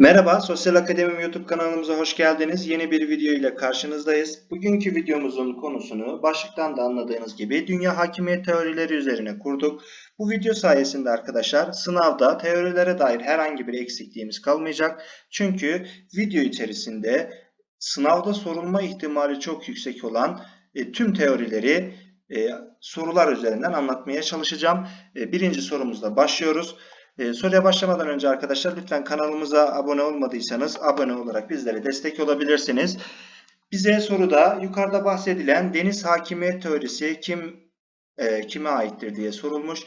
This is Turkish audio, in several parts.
Merhaba, Sosyal Akademim YouTube kanalımıza hoş geldiniz. Yeni bir video ile karşınızdayız. Bugünkü videomuzun konusunu başlıktan da anladığınız gibi dünya hakimiyet teorileri üzerine kurduk. Bu video sayesinde arkadaşlar sınavda teorilere dair herhangi bir eksikliğimiz kalmayacak. Çünkü video içerisinde sınavda sorulma ihtimali çok yüksek olan e, tüm teorileri e, sorular üzerinden anlatmaya çalışacağım. E, birinci sorumuzla başlıyoruz. Ee, soruya başlamadan önce arkadaşlar lütfen kanalımıza abone olmadıysanız abone olarak bizlere destek olabilirsiniz. Bize soruda yukarıda bahsedilen deniz hakimiyet teorisi kim e, kime aittir diye sorulmuş.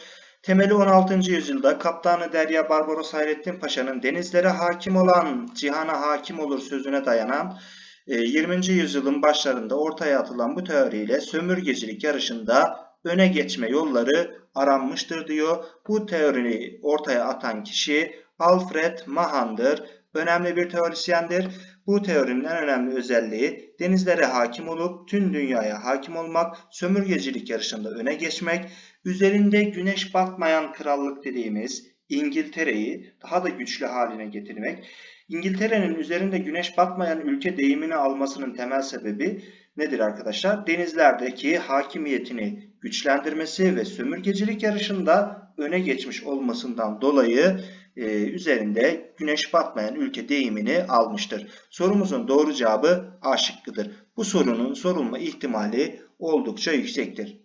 Temeli 16. yüzyılda Kaptanı Derya Barbaros Hayrettin Paşa'nın denizlere hakim olan cihana hakim olur sözüne dayanan e, 20. yüzyılın başlarında ortaya atılan bu teoriyle sömürgecilik yarışında öne geçme yolları aranmıştır diyor. Bu teoriyi ortaya atan kişi Alfred Mahan'dır. Önemli bir teorisyendir. Bu teorinin en önemli özelliği denizlere hakim olup tüm dünyaya hakim olmak, sömürgecilik yarışında öne geçmek, üzerinde güneş batmayan krallık dediğimiz İngiltere'yi daha da güçlü haline getirmek. İngiltere'nin üzerinde güneş batmayan ülke deyimini almasının temel sebebi nedir arkadaşlar? Denizlerdeki hakimiyetini güçlendirmesi ve sömürgecilik yarışında öne geçmiş olmasından dolayı e, üzerinde güneş batmayan ülke deyimini almıştır. Sorumuzun doğru cevabı A şıkkıdır. Bu sorunun sorulma ihtimali oldukça yüksektir.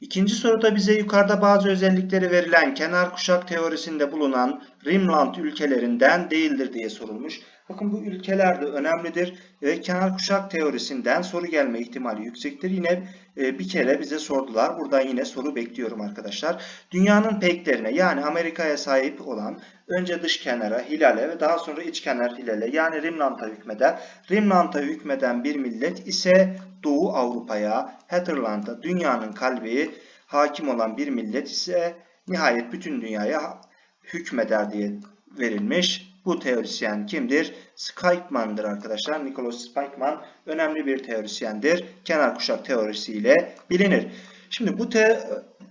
İkinci soruda bize yukarıda bazı özellikleri verilen kenar kuşak teorisinde bulunan Rimland ülkelerinden değildir diye sorulmuş. Bakın bu ülkeler de önemlidir ve kenar kuşak teorisinden soru gelme ihtimali yüksektir. Yine e, bir kere bize sordular. Buradan yine soru bekliyorum arkadaşlar. Dünyanın peklerine yani Amerika'ya sahip olan önce dış kenara hilale ve daha sonra iç kenar hilale yani Rimland'a hükmeder. Rimland'a hükmeden bir millet ise Doğu Avrupa'ya, Hatterland'a dünyanın kalbi hakim olan bir millet ise nihayet bütün dünyaya hükmeder diye verilmiş. Bu teorisyen kimdir? Spikeman'dır arkadaşlar. Nicholas Spikeman önemli bir teorisyendir. Kenar kuşak teorisiyle bilinir. Şimdi bu te,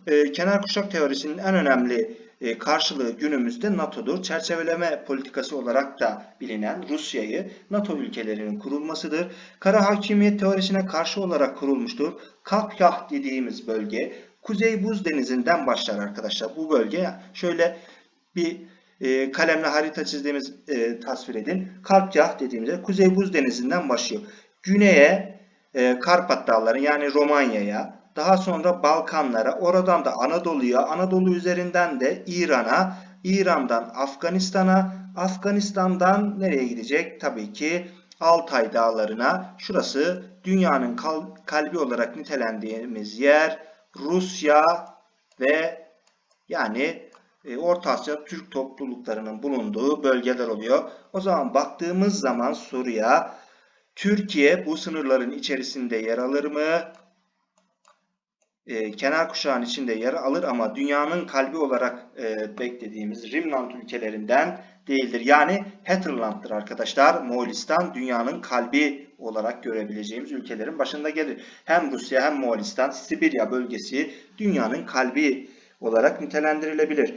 e, kenar kuşak teorisinin en önemli e, karşılığı günümüzde NATO'dur. Çerçeveleme politikası olarak da bilinen Rusya'yı NATO ülkelerinin kurulmasıdır. Kara hakimiyet teorisine karşı olarak kurulmuştur. Kapyah dediğimiz bölge Kuzey Buz Denizi'nden başlar arkadaşlar. Bu bölge şöyle bir e, kalemle harita çizdiğimiz e, tasvir edin. Karpyah dediğimizde Kuzey Buz Denizi'nden başlıyor. Güneye e, Karpat Dağları yani Romanya'ya, daha sonra Balkanlara, oradan da Anadolu'ya, Anadolu üzerinden de İran'a, İran'dan Afganistan'a, Afganistan'dan nereye gidecek? Tabii ki Altay Dağları'na. Şurası dünyanın kal kalbi olarak nitelendiğimiz yer Rusya ve yani Orta Asya Türk topluluklarının bulunduğu bölgeler oluyor. O zaman baktığımız zaman soruya Türkiye bu sınırların içerisinde yer alır mı? E, kenar kuşağın içinde yer alır ama dünyanın kalbi olarak e, beklediğimiz Rimland ülkelerinden değildir. Yani Hatterland'dır arkadaşlar. Moğolistan dünyanın kalbi olarak görebileceğimiz ülkelerin başında gelir. Hem Rusya hem Moğolistan, Sibirya bölgesi dünyanın kalbi olarak nitelendirilebilir.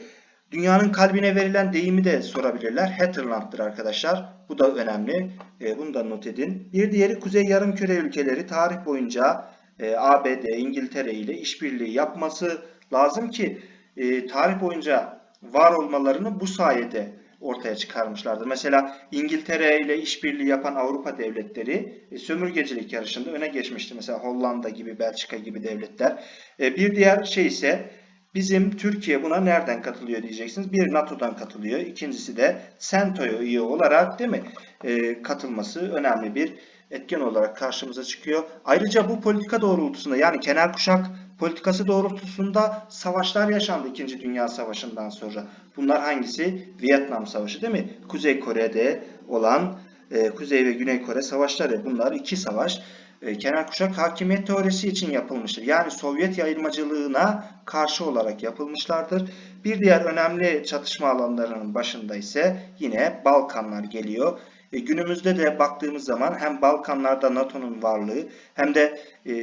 Dünyanın kalbine verilen deyimi de sorabilirler. Hatterland'dır arkadaşlar. Bu da önemli. E, bunu da not edin. Bir diğeri Kuzey Yarımküre ülkeleri tarih boyunca e, ABD, İngiltere ile işbirliği yapması lazım ki e, tarih boyunca var olmalarını bu sayede ortaya çıkarmışlardır. Mesela İngiltere ile işbirliği yapan Avrupa devletleri e, sömürgecilik yarışında öne geçmişti. Mesela Hollanda gibi, Belçika gibi devletler. E, bir diğer şey ise Bizim Türkiye buna nereden katılıyor diyeceksiniz. Bir NATO'dan katılıyor. İkincisi de SENTO'ya üye olarak değil mi? E, katılması önemli bir etken olarak karşımıza çıkıyor. Ayrıca bu politika doğrultusunda yani kenar kuşak politikası doğrultusunda savaşlar yaşandı 2. Dünya Savaşı'ndan sonra. Bunlar hangisi? Vietnam Savaşı değil mi? Kuzey Kore'de olan e, Kuzey ve Güney Kore savaşları. Bunlar iki savaş e, kuşak hakimiyet teorisi için yapılmıştır. Yani Sovyet yayılmacılığına karşı olarak yapılmışlardır. Bir diğer önemli çatışma alanlarının başında ise yine Balkanlar geliyor. E, günümüzde de baktığımız zaman hem Balkanlarda NATO'nun varlığı hem de e,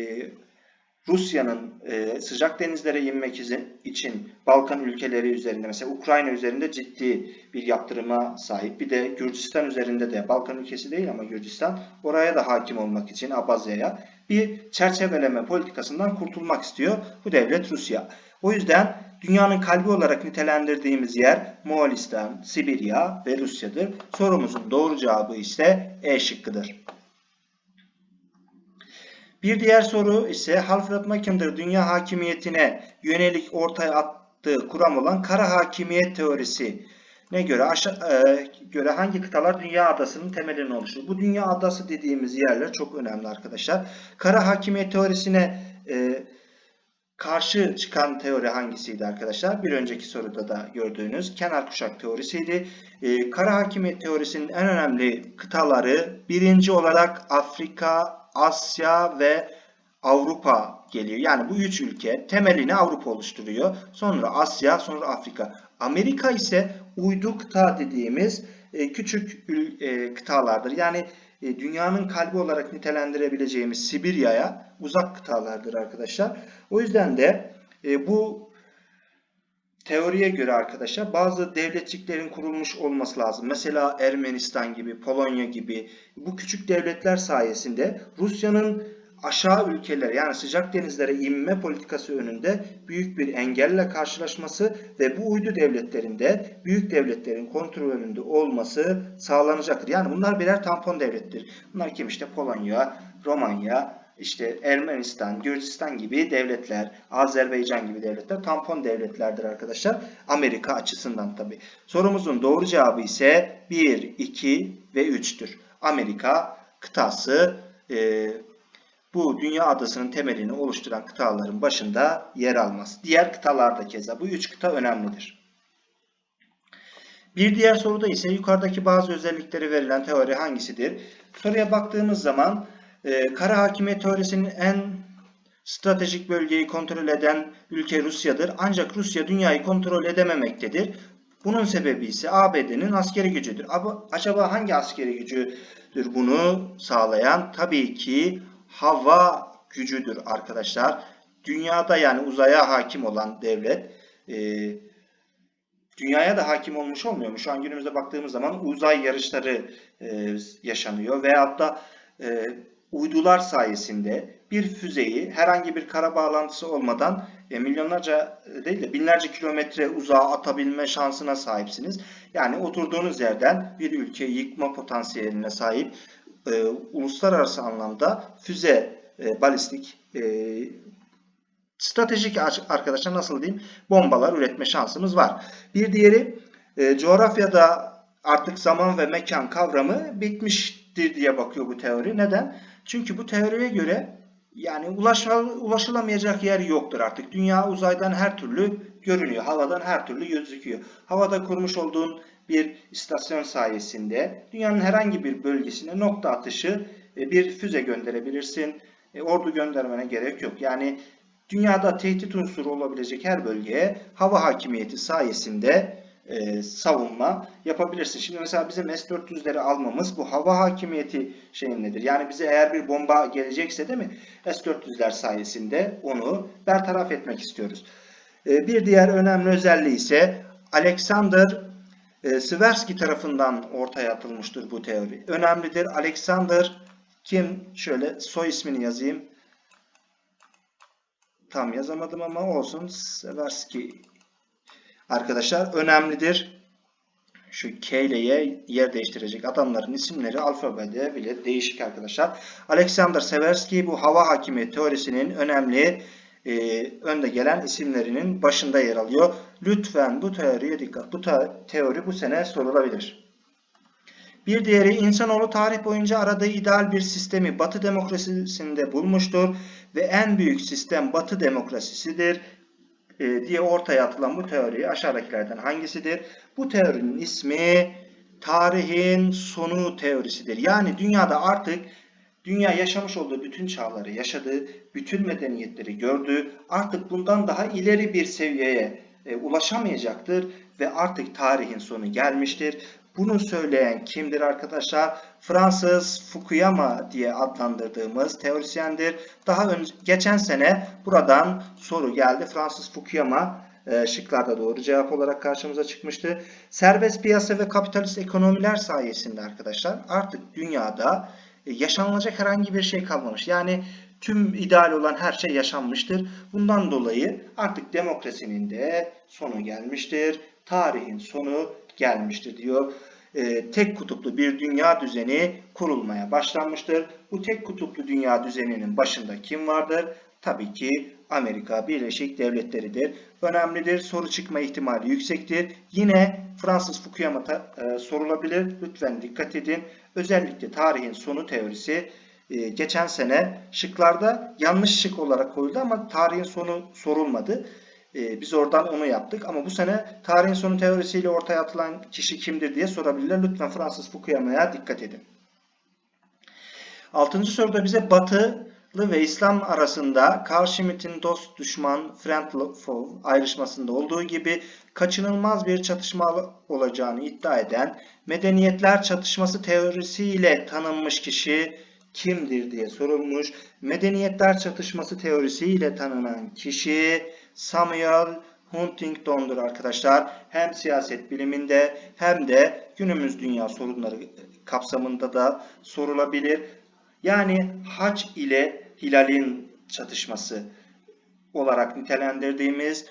Rusya'nın e, sıcak denizlere inmek için Balkan ülkeleri üzerinde mesela Ukrayna üzerinde ciddi bir yaptırıma sahip. Bir de Gürcistan üzerinde de Balkan ülkesi değil ama Gürcistan oraya da hakim olmak için Abazya'ya bir çerçeveleme politikasından kurtulmak istiyor bu devlet Rusya. O yüzden dünyanın kalbi olarak nitelendirdiğimiz yer Moğolistan, Sibirya ve Rusya'dır. Sorumuzun doğru cevabı ise E şıkkıdır. Bir diğer soru ise Alfred Mackinder dünya hakimiyetine yönelik ortaya attığı kuram olan kara hakimiyet teorisi ne göre aşağı, e, göre hangi kıtalar dünya adasının temelini oluşturur? Bu dünya adası dediğimiz yerler çok önemli arkadaşlar. Kara hakimiyet teorisine e, karşı çıkan teori hangisiydi arkadaşlar? Bir önceki soruda da gördüğünüz kenar kuşak teorisiydi. E, kara hakimiyet teorisinin en önemli kıtaları birinci olarak Afrika, Asya ve Avrupa geliyor. Yani bu üç ülke temelini Avrupa oluşturuyor. Sonra Asya, sonra Afrika. Amerika ise uydu kıta dediğimiz e, küçük e, kıtalardır. Yani e, dünyanın kalbi olarak nitelendirebileceğimiz Sibirya'ya uzak kıtalardır arkadaşlar. O yüzden de bu teoriye göre arkadaşlar bazı devletçiklerin kurulmuş olması lazım. Mesela Ermenistan gibi, Polonya gibi bu küçük devletler sayesinde Rusya'nın aşağı ülkeler yani sıcak denizlere inme politikası önünde büyük bir engelle karşılaşması ve bu uydu devletlerinde büyük devletlerin kontrolünde olması sağlanacaktır. Yani bunlar birer tampon devlettir. Bunlar kim işte Polonya, Romanya, işte Ermenistan, Gürcistan gibi devletler, Azerbaycan gibi devletler tampon devletlerdir arkadaşlar. Amerika açısından tabi. Sorumuzun doğru cevabı ise 1, 2 ve 3'tür. Amerika kıtası e, bu dünya adasının temelini oluşturan kıtaların başında yer almaz. Diğer kıtalarda keza bu üç kıta önemlidir. Bir diğer soruda ise yukarıdaki bazı özellikleri verilen teori hangisidir? Soruya baktığımız zaman e, kara hakimiyet teorisinin en stratejik bölgeyi kontrol eden ülke Rusya'dır. Ancak Rusya dünyayı kontrol edememektedir. Bunun sebebi ise ABD'nin askeri gücüdür. Acaba hangi askeri gücüdür bunu sağlayan? Tabii ki hava gücüdür arkadaşlar. Dünyada yani uzaya hakim olan devlet e, dünyaya da hakim olmuş olmuyor mu? Şu an günümüzde baktığımız zaman uzay yarışları e, yaşanıyor veyahut da e, uydular sayesinde bir füzeyi herhangi bir kara bağlantısı olmadan e, milyonlarca e, değil de binlerce kilometre uzağa atabilme şansına sahipsiniz. Yani oturduğunuz yerden bir ülkeyi yıkma potansiyeline sahip e, uluslararası anlamda füze, e, balistik, e, stratejik arkadaşlar nasıl diyeyim bombalar üretme şansımız var. Bir diğeri e, coğrafyada artık zaman ve mekan kavramı bitmiştir diye bakıyor bu teori. Neden? Çünkü bu teoriye göre yani ulaşıl, ulaşılamayacak yer yoktur artık. Dünya uzaydan her türlü görünüyor. Havadan her türlü gözüküyor. Havada kurmuş olduğun bir istasyon sayesinde dünyanın herhangi bir bölgesine nokta atışı e, bir füze gönderebilirsin. E, Ordu göndermene gerek yok. Yani dünyada tehdit unsuru olabilecek her bölgeye hava hakimiyeti sayesinde e, savunma yapabilirsin. Şimdi mesela bizim S-400'leri almamız bu hava hakimiyeti şeyindedir. Yani bize eğer bir bomba gelecekse değil mi? S-400'ler sayesinde onu bertaraf etmek istiyoruz. E, bir diğer önemli özelliği ise Alexander e, Swirsky tarafından ortaya atılmıştır bu teori. Önemlidir. Alexander kim? Şöyle soy ismini yazayım. Tam yazamadım ama olsun. Swirsky arkadaşlar önemlidir. Şu K ile Y yer değiştirecek adamların isimleri alfabede bile değişik arkadaşlar. Alexander Seversky bu hava hakimiyeti teorisinin önemli e, önde gelen isimlerinin başında yer alıyor. Lütfen bu teoriye dikkat. Bu teori bu sene sorulabilir. Bir diğeri insanoğlu tarih boyunca aradığı ideal bir sistemi Batı demokrasisinde bulmuştur ve en büyük sistem Batı demokrasisidir diye ortaya atılan bu teori aşağıdakilerden hangisidir? Bu teorinin ismi tarihin sonu teorisidir. Yani dünyada artık dünya yaşamış olduğu bütün çağları yaşadığı, bütün medeniyetleri gördüğü, artık bundan daha ileri bir seviyeye e, ulaşamayacaktır ve artık tarihin sonu gelmiştir. Bunu söyleyen kimdir arkadaşlar? Fransız Fukuyama diye adlandırdığımız teorisyendir. Daha önce geçen sene buradan soru geldi. Fransız Fukuyama e, şıklarda doğru cevap olarak karşımıza çıkmıştı. Serbest piyasa ve kapitalist ekonomiler sayesinde arkadaşlar artık dünyada e, yaşanılacak herhangi bir şey kalmamış. Yani tüm ideal olan her şey yaşanmıştır. Bundan dolayı artık demokrasinin de sonu gelmiştir. Tarihin sonu gelmiştir diyor. E, tek kutuplu bir dünya düzeni kurulmaya başlanmıştır. Bu tek kutuplu dünya düzeninin başında kim vardır? Tabii ki Amerika Birleşik Devletleri'dir. Önemlidir. Soru çıkma ihtimali yüksektir. Yine Fransız Fukuyama e, sorulabilir. Lütfen dikkat edin. Özellikle tarihin sonu teorisi e, geçen sene şıklarda yanlış şık olarak koyuldu ama tarihin sonu sorulmadı. E, biz oradan onu yaptık ama bu sene tarihin sonu teorisiyle ortaya atılan kişi kimdir diye sorabilirler. Lütfen Fransız Fukuyama'ya dikkat edin. Altıncı soruda bize Batı ve İslam arasında Carl Schmitt'in dost düşman friend foe ayrışmasında olduğu gibi kaçınılmaz bir çatışma olacağını iddia eden medeniyetler çatışması teorisiyle tanınmış kişi kimdir diye sorulmuş. Medeniyetler çatışması teorisiyle tanınan kişi Samuel Huntington'dur arkadaşlar. Hem siyaset biliminde hem de günümüz dünya sorunları kapsamında da sorulabilir. Yani haç ile hilalin çatışması olarak nitelendirdiğimiz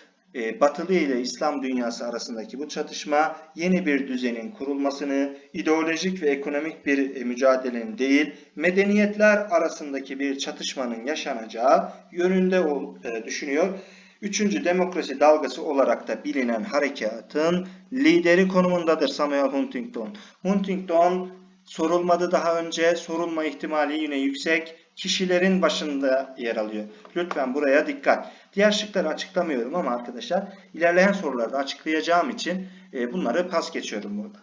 Batılı ile İslam dünyası arasındaki bu çatışma yeni bir düzenin kurulmasını, ideolojik ve ekonomik bir e, mücadelenin değil, medeniyetler arasındaki bir çatışmanın yaşanacağı yönünde e, düşünüyor. Üçüncü demokrasi dalgası olarak da bilinen harekatın lideri konumundadır Samuel Huntington. Huntington sorulmadı daha önce, sorulma ihtimali yine yüksek kişilerin başında yer alıyor. Lütfen buraya dikkat. Diğer şıkları açıklamıyorum ama arkadaşlar ilerleyen sorularda açıklayacağım için e, bunları pas geçiyorum burada.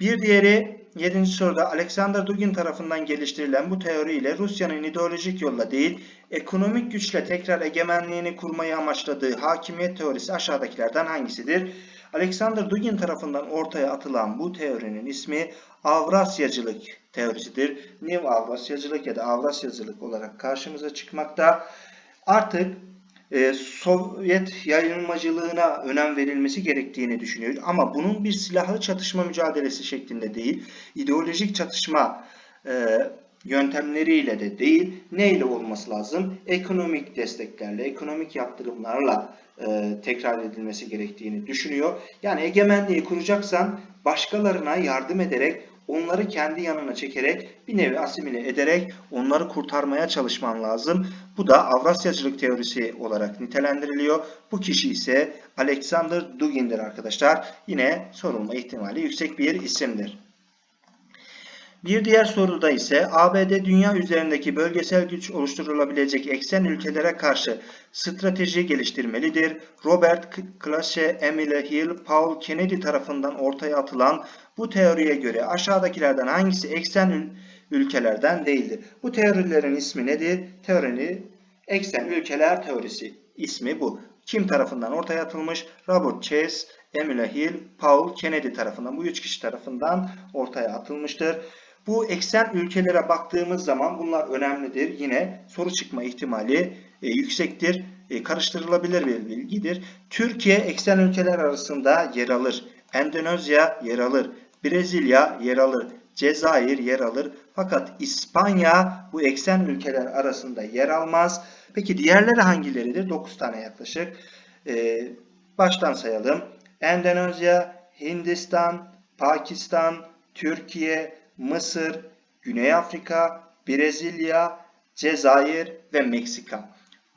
Bir diğeri 7. soruda Alexander Dugin tarafından geliştirilen bu teori ile Rusya'nın ideolojik yolla değil ekonomik güçle tekrar egemenliğini kurmayı amaçladığı hakimiyet teorisi aşağıdakilerden hangisidir? Alexander Dugin tarafından ortaya atılan bu teorinin ismi Avrasyacılık teorisidir. New Avrasyacılık ya da Avrasyacılık olarak karşımıza çıkmakta. Artık e, Sovyet yayılmacılığına önem verilmesi gerektiğini düşünüyor. Ama bunun bir silahlı çatışma mücadelesi şeklinde değil, ideolojik çatışma e, yöntemleriyle de değil, neyle olması lazım? Ekonomik desteklerle, ekonomik yaptırımlarla e, tekrar edilmesi gerektiğini düşünüyor. Yani egemenliği kuracaksan başkalarına yardım ederek onları kendi yanına çekerek bir nevi asimile ederek onları kurtarmaya çalışman lazım. Bu da Avrasyacılık teorisi olarak nitelendiriliyor. Bu kişi ise Alexander Dugin'dir arkadaşlar. Yine sorulma ihtimali yüksek bir isimdir. Bir diğer soruda ise ABD dünya üzerindeki bölgesel güç oluşturulabilecek eksen ülkelere karşı strateji geliştirmelidir. Robert Klasse, Emile Hill, Paul Kennedy tarafından ortaya atılan bu teoriye göre aşağıdakilerden hangisi eksen ülkelerden değildir? Bu teorilerin ismi nedir? Teorinin eksen ülkeler teorisi ismi bu. Kim tarafından ortaya atılmış? Robert Chase, Emile Hill, Paul Kennedy tarafından bu üç kişi tarafından ortaya atılmıştır. Bu eksen ülkelere baktığımız zaman bunlar önemlidir. Yine soru çıkma ihtimali e, yüksektir. E, karıştırılabilir bir bilgidir. Türkiye eksen ülkeler arasında yer alır. Endonezya yer alır. Brezilya yer alır. Cezayir yer alır. Fakat İspanya bu eksen ülkeler arasında yer almaz. Peki diğerleri hangileridir? 9 tane yaklaşık. Ee, baştan sayalım. Endonezya, Hindistan, Pakistan, Türkiye, Mısır, Güney Afrika, Brezilya, Cezayir ve Meksika.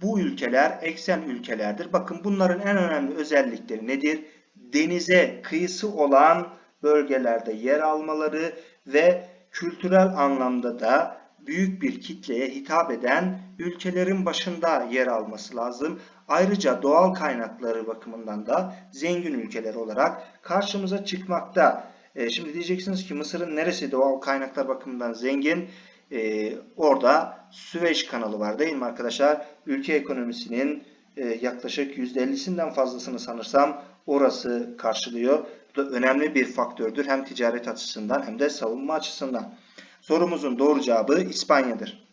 Bu ülkeler eksen ülkelerdir. Bakın bunların en önemli özellikleri nedir? Denize kıyısı olan bölgelerde yer almaları ve kültürel anlamda da büyük bir kitleye hitap eden ülkelerin başında yer alması lazım. Ayrıca doğal kaynakları bakımından da zengin ülkeler olarak karşımıza çıkmakta. E, şimdi diyeceksiniz ki Mısır'ın neresi doğal kaynaklar bakımından zengin? E, orada Süveyş kanalı var değil mi arkadaşlar? Ülke ekonomisinin e, yaklaşık %50'sinden fazlasını sanırsam orası karşılıyor. Da önemli bir faktördür hem ticaret açısından hem de savunma açısından. Sorumuzun doğru cevabı İspanya'dır.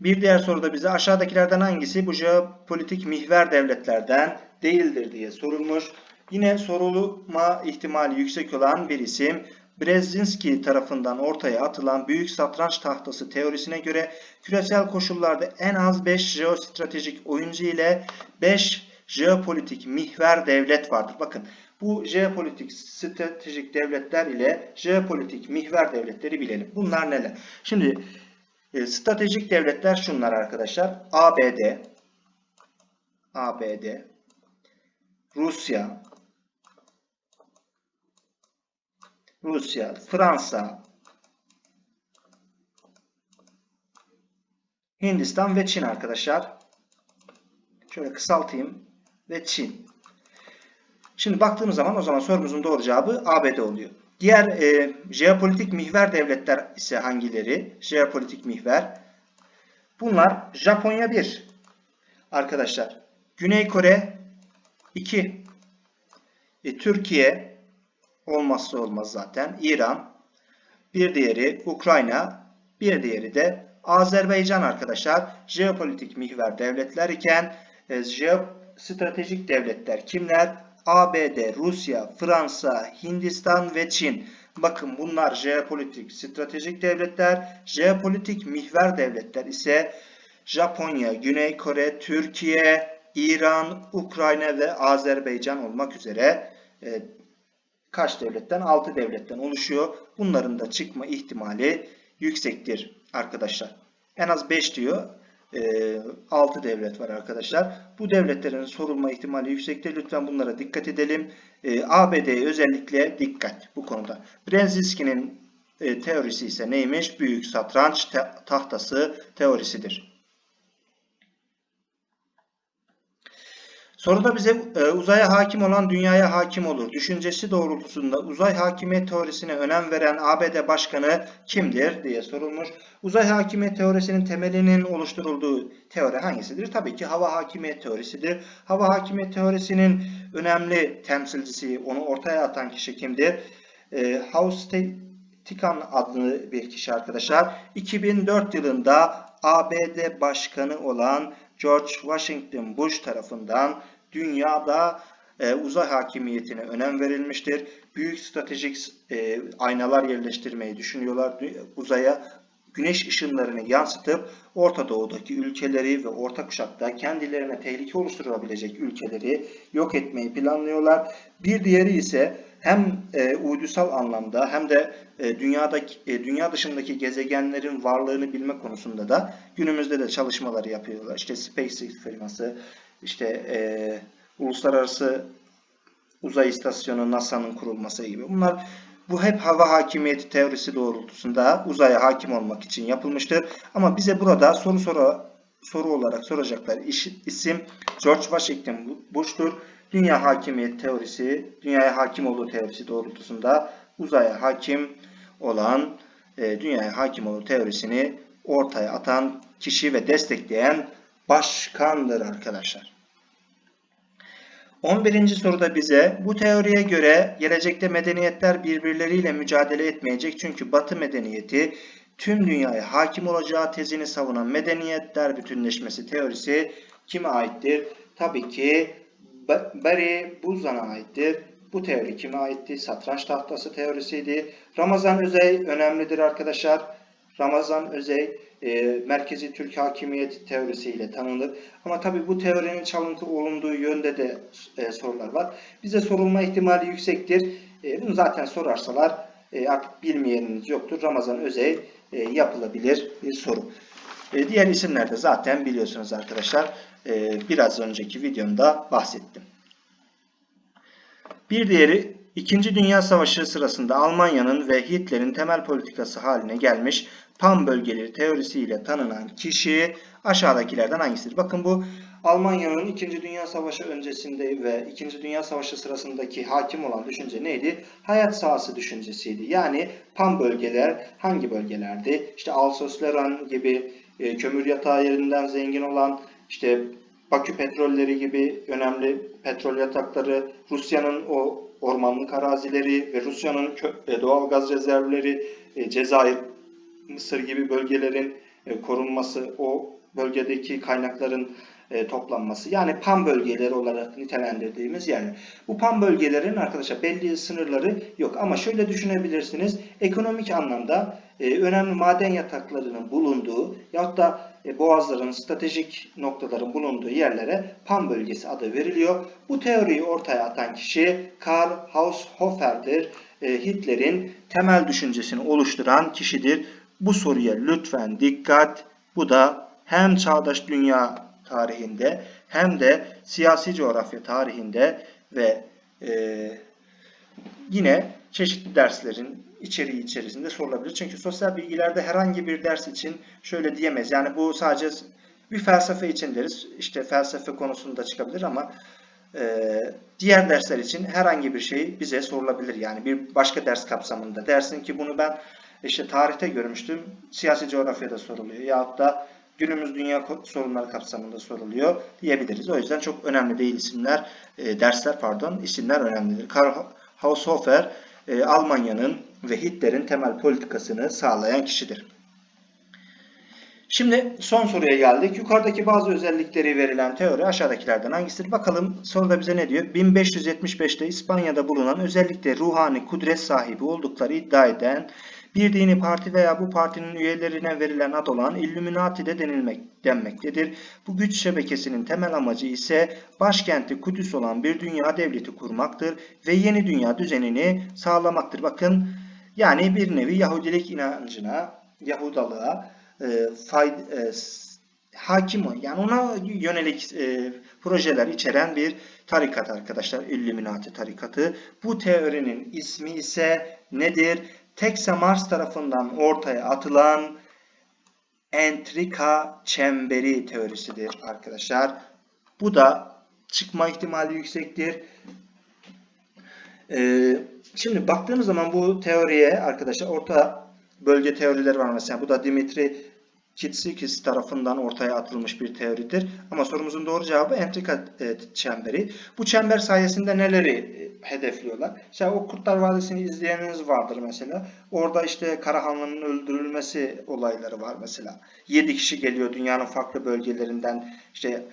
Bir diğer soruda bize aşağıdakilerden hangisi bu jeopolitik mihver devletlerden değildir diye sorulmuş. Yine sorulma ihtimali yüksek olan bir isim Brzezinski tarafından ortaya atılan büyük satranç tahtası teorisine göre küresel koşullarda en az 5 jeostratejik oyuncu ile 5 jeopolitik mihver devlet vardır. Bakın bu jeopolitik stratejik devletler ile jeopolitik mihver devletleri bilelim. Bunlar neler? Şimdi e, stratejik devletler şunlar arkadaşlar. ABD, ABD, Rusya, Rusya, Fransa, Hindistan ve Çin arkadaşlar. Şöyle kısaltayım. Ve Çin. Şimdi baktığımız zaman o zaman sorumuzun doğru cevabı ABD oluyor. Diğer e, jeopolitik mihver devletler ise hangileri? Jeopolitik mihver. Bunlar Japonya 1. Arkadaşlar. Güney Kore 2. E, Türkiye olmazsa olmaz zaten. İran. Bir diğeri Ukrayna. Bir diğeri de Azerbaycan arkadaşlar. Jeopolitik mihver devletler iken e, jeostratejik devletler kimler? ABD, Rusya, Fransa, Hindistan ve Çin. Bakın bunlar jeopolitik stratejik devletler. Jeopolitik mihver devletler ise Japonya, Güney Kore, Türkiye, İran, Ukrayna ve Azerbaycan olmak üzere e, kaç devletten? 6 devletten oluşuyor. Bunların da çıkma ihtimali yüksektir arkadaşlar. En az 5 diyor. 6 e, devlet var arkadaşlar. Bu devletlerin sorulma ihtimali yüksektir. Lütfen bunlara dikkat edelim. E, ABD'ye özellikle dikkat bu konuda. Brzezinski'nin e, teorisi ise neymiş? Büyük satranç tahtası teorisidir. Soruda bize e, uzaya hakim olan dünyaya hakim olur. Düşüncesi doğrultusunda uzay hakimiyet teorisine önem veren ABD Başkanı kimdir diye sorulmuş. Uzay hakimiyet teorisinin temelinin oluşturulduğu teori hangisidir? Tabii ki hava hakimiyet teorisidir. Hava hakimiyet teorisinin önemli temsilcisi, onu ortaya atan kişi kimdir? E, Tikan adlı bir kişi arkadaşlar. 2004 yılında ABD Başkanı olan George Washington Bush tarafından dünyada e, uzay hakimiyetine önem verilmiştir. Büyük stratejik e, aynalar yerleştirmeyi düşünüyorlar. Uzaya güneş ışınlarını yansıtıp Orta Doğu'daki ülkeleri ve orta kuşakta kendilerine tehlike oluşturabilecek ülkeleri yok etmeyi planlıyorlar. Bir diğeri ise hem e, uydusal anlamda hem de e, dünyadaki e, dünya dışındaki gezegenlerin varlığını bilme konusunda da günümüzde de çalışmaları yapıyorlar. İşte SpaceX firması, işte e, uluslararası uzay istasyonu NASA'nın kurulması gibi. Bunlar bu hep hava hakimiyeti teorisi doğrultusunda uzaya hakim olmak için yapılmıştır. Ama bize burada soru soru soru olarak soracaklar isim George Washington Bush'tur. Dünya hakimiyet teorisi, dünyaya hakim olduğu teorisi doğrultusunda uzaya hakim olan, e, dünyaya hakim olduğu teorisini ortaya atan kişi ve destekleyen başkandır arkadaşlar. 11. soruda bize bu teoriye göre gelecekte medeniyetler birbirleriyle mücadele etmeyecek çünkü Batı medeniyeti tüm dünyaya hakim olacağı tezini savunan medeniyetler bütünleşmesi teorisi kime aittir? Tabii ki Barry Buzan'a aittir. Bu teori kime aitti? Satranç tahtası teorisiydi. Ramazan Özey önemlidir arkadaşlar. Ramazan Özey e, merkezi Türk hakimiyet teorisiyle tanınır. Ama tabi bu teorinin çalıntı olunduğu yönde de e, sorular var. Bize sorulma ihtimali yüksektir. E, bunu zaten sorarsalar e, artık bilmeyeniniz yoktur. Ramazan Özey e, yapılabilir bir soru. E, diğer isimler de zaten biliyorsunuz arkadaşlar. E, biraz önceki videomda bahsettim. Bir diğeri İkinci Dünya Savaşı sırasında Almanya'nın ve Hitler'in temel politikası haline gelmiş Pan bölgeleri teorisiyle tanınan kişi aşağıdakilerden hangisidir? Bakın bu Almanya'nın 2. Dünya Savaşı öncesinde ve 2. Dünya Savaşı sırasındaki hakim olan düşünce neydi? Hayat sahası düşüncesiydi. Yani Pan bölgeler hangi bölgelerdi? İşte Alsos-Lorraine gibi e, kömür yatağı yerinden zengin olan işte Bakü petrolleri gibi önemli petrol yatakları, Rusya'nın o ormanlık arazileri ve Rusya'nın e, doğal gaz rezervleri, e, Cezayir, Mısır gibi bölgelerin e, korunması, o bölgedeki kaynakların e, toplanması. Yani PAM bölgeleri olarak nitelendirdiğimiz yerler. Bu PAM bölgelerin arkadaşlar belli sınırları yok ama şöyle düşünebilirsiniz. Ekonomik anlamda e, önemli maden yataklarının bulunduğu yahut da boğazların, stratejik noktaların bulunduğu yerlere PAM bölgesi adı veriliyor. Bu teoriyi ortaya atan kişi Karl Haushofer'dir. Hitler'in temel düşüncesini oluşturan kişidir. Bu soruya lütfen dikkat. Bu da hem çağdaş dünya tarihinde hem de siyasi coğrafya tarihinde ve e, yine çeşitli derslerin içeriği içerisinde sorulabilir. Çünkü sosyal bilgilerde herhangi bir ders için şöyle diyemeyiz. Yani bu sadece bir felsefe için deriz. İşte felsefe konusunda çıkabilir ama e, diğer dersler için herhangi bir şey bize sorulabilir. Yani bir başka ders kapsamında. Dersin ki bunu ben işte tarihte görmüştüm. Siyasi coğrafyada soruluyor. Yahut da günümüz dünya sorunları kapsamında soruluyor diyebiliriz. O yüzden çok önemli değil isimler, e, dersler pardon, isimler önemlidir. Karl Haushofer e, Almanya'nın ve Hitler'in temel politikasını sağlayan kişidir. Şimdi son soruya geldik. Yukarıdaki bazı özellikleri verilen teori aşağıdakilerden hangisidir? Bakalım soruda bize ne diyor? 1575'te İspanya'da bulunan özellikle ruhani kudret sahibi oldukları iddia eden bir dini parti veya bu partinin üyelerine verilen ad olan Illuminati de denilmek, denmektedir. Bu güç şebekesinin temel amacı ise başkenti Kudüs olan bir dünya devleti kurmaktır ve yeni dünya düzenini sağlamaktır. Bakın yani bir nevi Yahudilik inancına, Yahudalığa e, fayda, e, hakim yani ona yönelik e, projeler içeren bir tarikat arkadaşlar Illuminati tarikatı. Bu teorinin ismi ise nedir? Teksa Mars tarafından ortaya atılan entrika çemberi teorisidir arkadaşlar. Bu da çıkma ihtimali yüksektir. Ee, şimdi baktığımız zaman bu teoriye arkadaşlar orta bölge teorileri var mesela. Bu da Dimitri Kitsikis tarafından ortaya atılmış bir teoridir. Ama sorumuzun doğru cevabı entrika e, çemberi. Bu çember sayesinde neleri e, hedefliyorlar? İşte o Kurtlar Vadisi'ni izleyeniniz vardır mesela. Orada işte Karahanlı'nın öldürülmesi olayları var mesela. 7 kişi geliyor dünyanın farklı bölgelerinden işte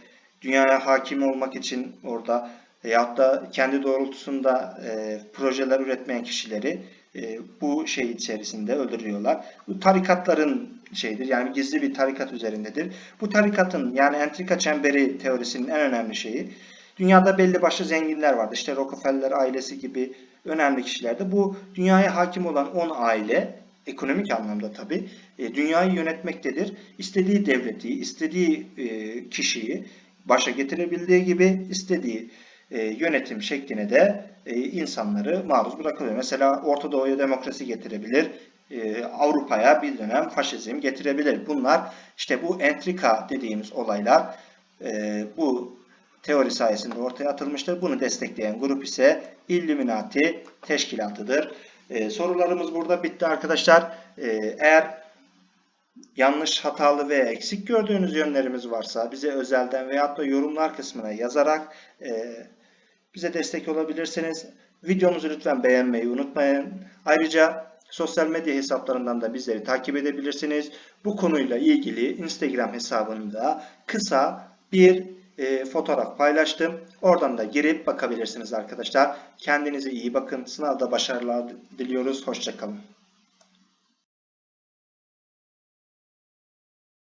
dünyaya hakim olmak için orada veyahut da kendi doğrultusunda e, projeler üretmeyen kişileri e, bu şey içerisinde öldürüyorlar. Bu tarikatların şeydir yani gizli bir tarikat üzerindedir. Bu tarikatın yani entrika çemberi teorisinin en önemli şeyi dünyada belli başlı zenginler vardı. İşte Rockefeller ailesi gibi önemli kişilerde. Bu dünyaya hakim olan 10 aile ekonomik anlamda tabi dünyayı yönetmektedir. İstediği devleti, istediği e, kişiyi başa getirebildiği gibi istediği e, yönetim şekline de e, insanları maruz bırakılıyor. Mesela Orta Doğu'ya demokrasi getirebilir, e, Avrupa'ya bir dönem faşizm getirebilir. Bunlar işte bu entrika dediğimiz olaylar bu teori sayesinde ortaya atılmıştır. Bunu destekleyen grup ise Illuminati teşkilatıdır. E, sorularımız burada bitti arkadaşlar. E, eğer yanlış, hatalı veya eksik gördüğünüz yönlerimiz varsa bize özelden veyahut da yorumlar kısmına yazarak e, bize destek olabilirsiniz. Videomuzu lütfen beğenmeyi unutmayın. Ayrıca sosyal medya hesaplarından da bizleri takip edebilirsiniz. Bu konuyla ilgili Instagram hesabında kısa bir e, fotoğraf paylaştım. Oradan da girip bakabilirsiniz arkadaşlar. Kendinize iyi bakın. Sınavda başarılar diliyoruz. Hoşçakalın.